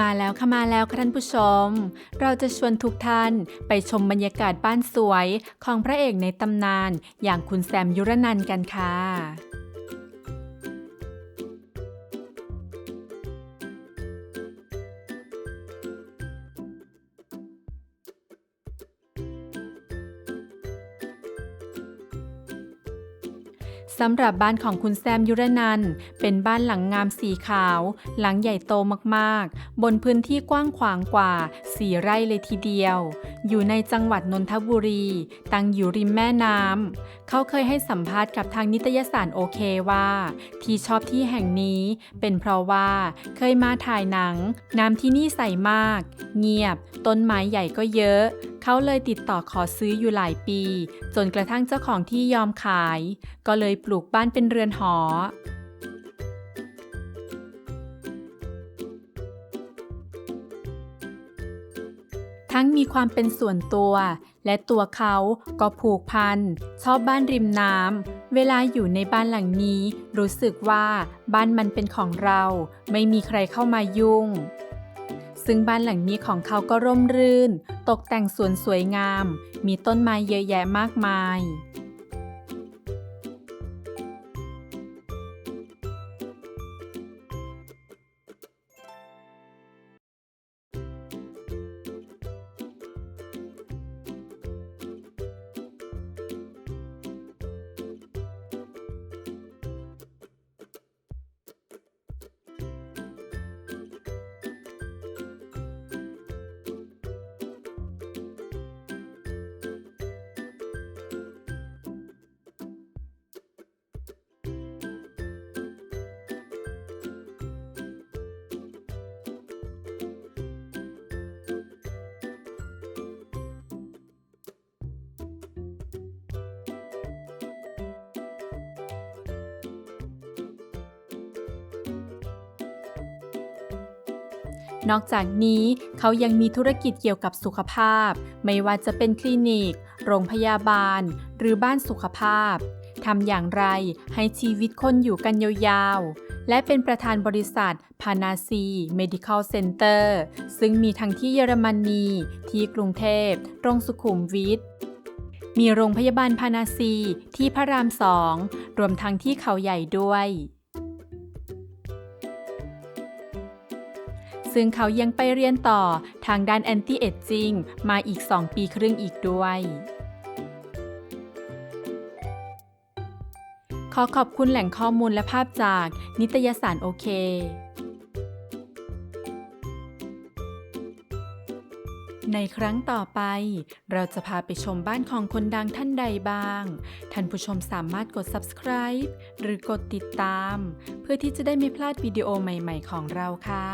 มาแล้วค่ะมาแล้วค่ะท่านผู้ชม เราจะชวนทุกท่านไปชมบรรยากาศบ้านสวยของพระเอกในตำนานอย่างคุณแซมยุรนันท์กันค่ะ สำหรับบ้านของคุณแซมยุรนันเป็นบ้านหลังงามสีขาว หลังใหญ่โตมากๆ บนพื้นที่กว้างขวางกว่า4ไร่เลยทีเดียว อยู่ในจังหวัดนนทบุรี ตั้งอยู่ริมแม่น้ำ เขาเคยให้สัมภาษณ์กับทางนิตยสารโอเคว่า ที่ชอบที่แห่งนี้ เป็นเพราะว่าเคยมาถ่ายหนัง น้ำที่นี่ใสมาก เงียบ ต้นไม้ใหญ่ก็เยอะ เขาเลยติดต่อขอซื้ออยู่หลายปี จนกระทั่งเจ้าของที่ยอมขาย ก็เลยปลูกบ้านเป็นเรือนหอ ทั้งมีความเป็นส่วนตัว และตัวเขาก็ผูกพัน ชอบบ้านริมน้ำ เวลาอยู่ในบ้านหลังนี้ รู้สึกว่าบ้านมันเป็นของเรา ไม่มีใครเข้ามายุ่ง ซึ่งบ้านหลังนี้ของเขาก็ร่มรื่น ตกแต่งสวนสวยงาม มีต้นไม้เยอะแยะมากมาย นอกจากนี้เขายังมีธุรกิจเกี่ยวกับสุขภาพ ไม่ว่าจะเป็นคลินิก โรงพยาบาล หรือบ้านสุขภาพทำอย่างไรให้ชีวิตคนอยู่กันยาวๆ และเป็นประธานบริษัทพานาซี Medical Center ซึ่งมีทั้งที่เยอรมนี ที่กรุงเทพ ตรงสุขุมวิทมีโรงพยาบาลพานาซีที่พระรามสอง รวมทั้งที่เขาใหญ่ด้วย ซึ่งเขายังไปเรียนต่อทางด้าน anti aging มาอีก 2 ปีครึ่งอีกด้วย ขอขอบคุณแหล่งข้อมูลและภาพจากนิตยสารโอเคในครั้งต่อไป เราจะพาไปชมบ้านของคนดังท่านใดบ้าง ท่านผู้ชมสามารถกด subscribe หรือกดติดตาม เพื่อที่จะได้ไม่พลาดวิดีโอใหม่ๆของเราค่ะ